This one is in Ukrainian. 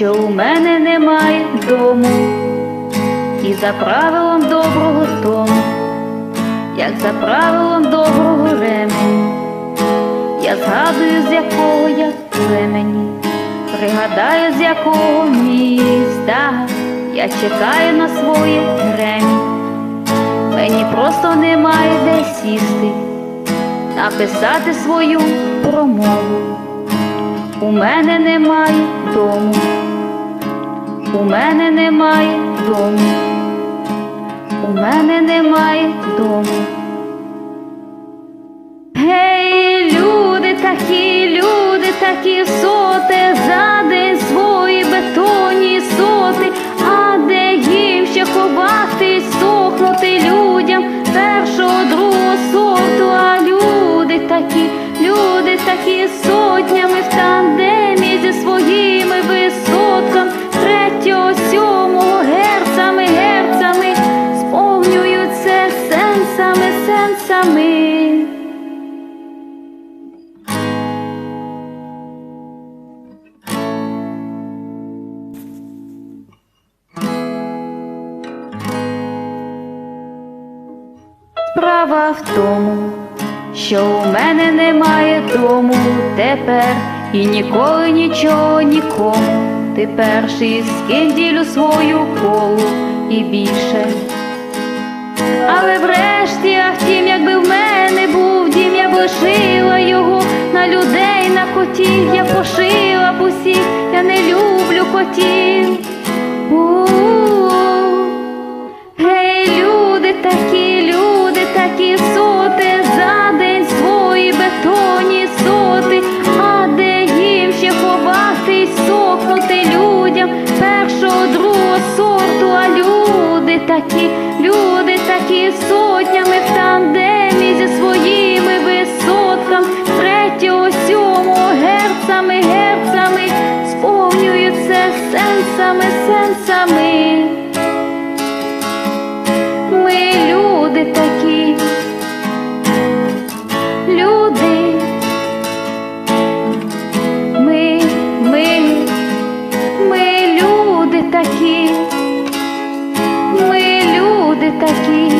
що у мене немає дому, і за правилом доброго тому, як за правилом доброго ремені, я згадую, з якого я племені, пригадаю, з якого міста я чекаю на своє ремінь. Мені просто немає де сісти, написати свою промову. У мене немає дому, у мене немає дому, у мене немає дому. Гей, люди такі, люди такі соти, Справа в тому, що у мене немає дому тепер і ніколи нічого нікому. Ти перший з ким ділю свою колу і більше. Але врешті, а втім, якби в мене був дім, я б лишила його на людей, на котів, я пошила б усіх, я не люблю котів. такі.